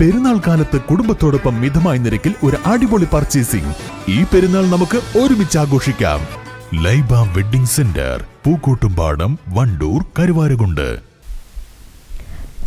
പെരുന്നാൾ കാലത്ത് കുടുംബത്തോടൊപ്പം മിതമായ നിരക്കിൽ ഒരു അടിപൊളി പർച്ചേസിംഗ് ഈ പെരുന്നാൾ നമുക്ക് ഒരുമിച്ച് ആഘോഷിക്കാം. Laiba wedding centre Pookkottumpadam Wandoor Karuvarakundu.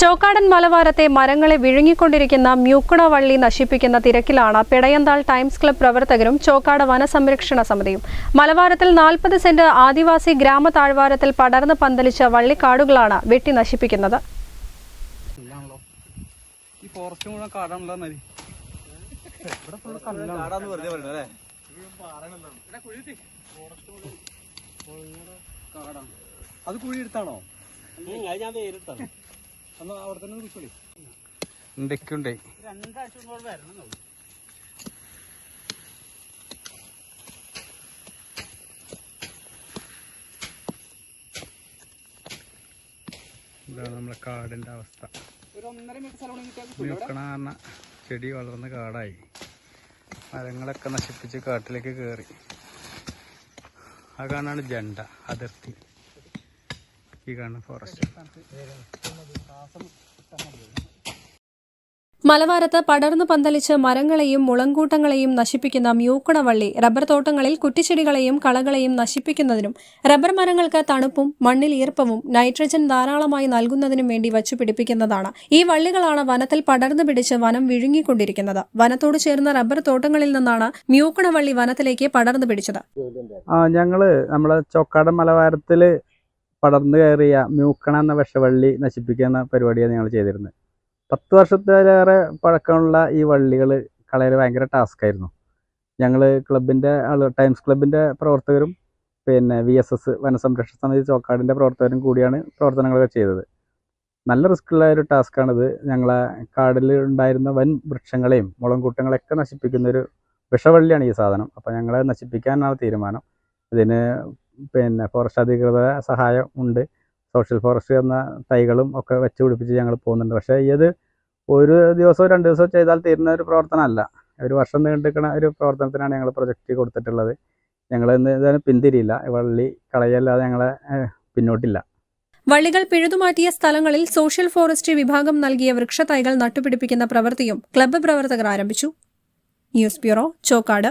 ചോക്കാടൻ മലവാരത്തെ മരങ്ങളെ വിഴുങ്ങിക്കൊണ്ടിരിക്കുന്ന മ്യൂക്കുണ വള്ളി നശിപ്പിക്കുന്ന തിരക്കിലാണ് പിടയന്താൾ ടൈംസ് ക്ലബ് പ്രവർത്തകരും ചോക്കാട് വനസംരക്ഷണ സമിതിയും. മലവാരത്തിൽ നാൽപ്പത് സെന്റ് ആദിവാസി ഗ്രാമ താഴ്വാരത്തിൽ പടർന്ന് പന്തലിച്ച വള്ളിക്കാടുകളാണ് വെട്ടി നശിപ്പിക്കുന്നത്. ഈ ഫോറസ്റ്റ് മുഴുവൻ കാടാണല്ലോ നരി ഇവിടെ ഫുള്ള് അല്ലേ? കാടാണ് അത് കുഴി എടുത്താണോ ഞാൻ പേരിട്ടാണ് ഒന്ന് അവിടെ തന്നെ കുറിച്ചോളി ഉണ്ടേ ഇതാണ് നമ്മളെ കാടിന്റെ അവസ്ഥ. ഒരു ഒന്നര മീറ്റർ സ്ഥലം പറഞ്ഞ ചെടി വളർന്ന് കാടായി. മരങ്ങളൊക്കെ നശിപ്പിച്ച് കാട്ടിലേക്ക് കയറി ആ കാണാണ് ജണ്ട അതിർത്തി. ഈ കാണുന്ന ഫോറസ്റ്റ് മലവാരത്ത് പടർന്നു പന്തലിച്ച് മരങ്ങളെയും മുളങ്കൂട്ടങ്ങളെയും നശിപ്പിക്കുന്ന മ്യൂക്കുടവള്ളി റബ്ബർ തോട്ടങ്ങളിൽ കുറ്റിച്ചെടികളെയും കളകളെയും നശിപ്പിക്കുന്നതിനും റബ്ബർ മരങ്ങൾക്ക് തണുപ്പും മണ്ണിൽ ഈർപ്പവും നൈട്രജൻ ധാരാളമായി നൽകുന്നതിനും വേണ്ടി വച്ചു പിടിപ്പിക്കുന്നതാണ് ഈ വള്ളികളാണ് വനത്തിൽ പടർന്നു പിടിച്ച് വനം വിഴുങ്ങിക്കൊണ്ടിരിക്കുന്നത്. വനത്തോട് ചേർന്ന റബ്ബർ തോട്ടങ്ങളിൽ നിന്നാണ് മ്യൂക്കുടവള്ളി വനത്തിലേക്ക് പടർന്നു പിടിച്ചത്. ഞങ്ങൾ നമ്മളെ ചൊക്കാടൻ മലബാരത്തിൽ പടർന്നു കയറിയ മ്യൂക്കണ എന്ന വിഷവള്ളി നശിപ്പിക്കുന്ന പരിപാടിയാണ് ഞങ്ങൾ ചെയ്തിരുന്നത്. പത്ത് വർഷത്തിലേറെ പഴക്കമുള്ള ഈ വള്ളികൾ കളയൽ ഭയങ്കര ടാസ്ക് ആയിരുന്നു. ഞങ്ങൾ ക്ലബിന്റെ ആൾ ടൈംസ് ക്ലബിന്റെ പ്രവർത്തകരും പിന്നെ വി എസ് എസ് വനസംരക്ഷണ സമിതി ചോക്കാടിന്റെ പ്രവർത്തകരും കൂടിയാണ് പ്രവർത്തനങ്ങളൊക്കെ ചെയ്തത്. നല്ല റിസ്ക്കുള്ള ഒരു ടാസ്ക്കാണിത് ഞങ്ങളെ കാടിൽ ഉണ്ടായിരുന്ന വൻ വൃക്ഷങ്ങളെയും മുളംകൂട്ടങ്ങളെയൊക്കെ നശിപ്പിക്കുന്ന ഒരു വിഷവള്ളിയാണ് ഈ സാധനം. അപ്പോൾ ഞങ്ങളെ നശിപ്പിക്കാനാണ് തീരുമാനം. ഇതിന് പിന്നെ ഫോറസ്റ്റ് അധികൃതരുടെ സഹായം ഉണ്ട്. സോഷ്യൽ ഫോറസ്റ്റ് എന്ന തൈകളും ഒക്കെ വെച്ച് പിടിപ്പിച്ച് ഞങ്ങൾ പോകുന്നുണ്ട്. പക്ഷേ ഇത് ഒരു ദിവസമോ രണ്ട് ദിവസമോ ചെയ്താൽ തീരുന്ന ഒരു പ്രവർത്തനമല്ല. ഒരു വർഷം നീണ്ടിരിക്കുന്ന ഒരു പ്രവർത്തനത്തിനാണ് ഞങ്ങൾ പ്രൊജക്റ്റ് കൊടുത്തിട്ടുള്ളത്. ഞങ്ങൾ ഇന്ന് പിന്തിരിയില്ല. വള്ളി കളയല്ലാതെ ഞങ്ങളെ പിന്നോട്ടില്ല. വള്ളികൾ പിഴുതുമാറ്റിയ സ്ഥലങ്ങളിൽ സോഷ്യൽ ഫോറസ്റ്റ് വിഭാഗം നൽകിയ വൃക്ഷത്തൈകൾ നട്ടുപിടിപ്പിക്കുന്ന പ്രവൃത്തിയും ക്ലബ്ബ് പ്രവർത്തകർ ആരംഭിച്ചു. News bureau Chokkad.